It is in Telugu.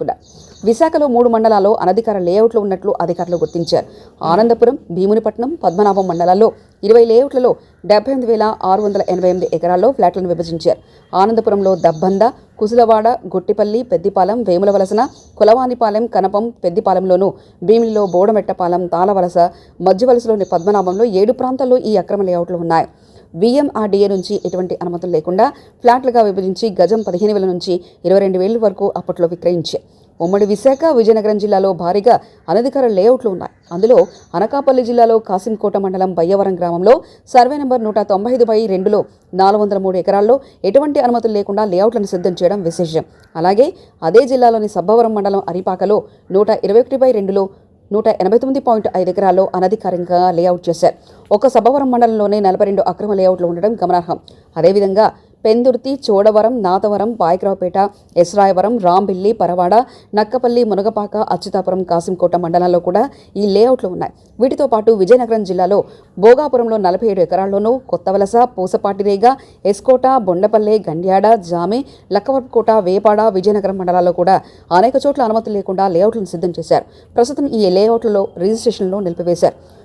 కూడా. విశాఖలో మూడు మండలాల్లో అనధికార లేఅవుట్లు ఉన్నట్లు అధికారులు గుర్తించారు. ఆనందపురం భీమునిపట్నం పద్మనాభం మండలాల్లో ఇరవై లేఅవుట్లలో డెబ్బై ఎనిమిది వేల ఆరు వందల ఎనభై ఎనిమిది ఎకరాల్లో ఫ్లాట్లను విభజించారు. ఆనందపురంలో దబ్బంద కుసులవాడ గొట్టిపల్లి పెద్దిపాలెం వేములవలసన కులవానిపాలెం కనపం పెద్దిపాలెంలోను భీమిలిలో బోడమెట్టపాలెం తాళవలస మధ్యవలసలోని పద్మనాభంలో ఏడు ప్రాంతాల్లో ఈ అక్రమ లేఅవుట్లు ఉన్నాయి. విఎంఆర్డీఏ నుంచి ఎటువంటి అనుమతులు లేకుండా ఫ్లాట్లుగా విభజించి గజం పదిహేను వేల నుంచి ఇరవై రెండు వేల వరకు అప్పట్లో విక్రయించే. ఉమ్మడి విశాఖ విజయనగరం జిల్లాలో భారీగా అనధికార లేఅవుట్లు ఉన్నాయి. అందులో అనకాపల్లి జిల్లాలో కాసింకోట మండలం బయ్యవరం గ్రామంలో సర్వే నెంబర్ నూట తొంభై ఐదు బై రెండులో నాలుగు వందల మూడు ఎకరాల్లో ఎటువంటి అనుమతులు లేకుండా లేఅవుట్లను సిద్ధం చేయడం విశేషం. అలాగే అదే జిల్లాలోని సబ్బవరం మండలం అరిపాకలో నూట ఇరవై ఒకటి బై రెండులో నూట ఎనభై తొమ్మిది పాయింట్ ఐదు ఎకరాల్లో అనధికారికంగా లేఅవుట్ చేశారు. ఒక సభవరం మండలంలోనే నలభై రెండు అక్రమ లేఅవుట్లు ఉండడం గమనార్హం. అదేవిధంగా పెందుర్తి చోడవరం నాతవరం పాయకరావుపేట ఎస్రాయవరం రాంబిల్లి పరవాడ నక్కపల్లి మునగపాక అచ్యుతాపురం కాసింకోట మండలాల్లో కూడా ఈ లేఅవుట్లు ఉన్నాయి. వీటితో పాటు విజయనగరం జిల్లాలో భోగాపురంలో నలభై ఏడు ఎకరాల్లోనూ కొత్తవలస పూసపాటిరేగ ఎస్కోట బొండపల్లె గండ్యాడ జామె లక్కవరపుకోట వేపాడ విజయనగరం మండలాల్లో కూడా అనేక చోట్ల అనుమతులు లేకుండా లేఅవుట్లను సిద్ధం చేశారు. ప్రస్తుతం ఈ లేఅవుట్లలో రిజిస్ట్రేషన్లో నిలిపివేశారు.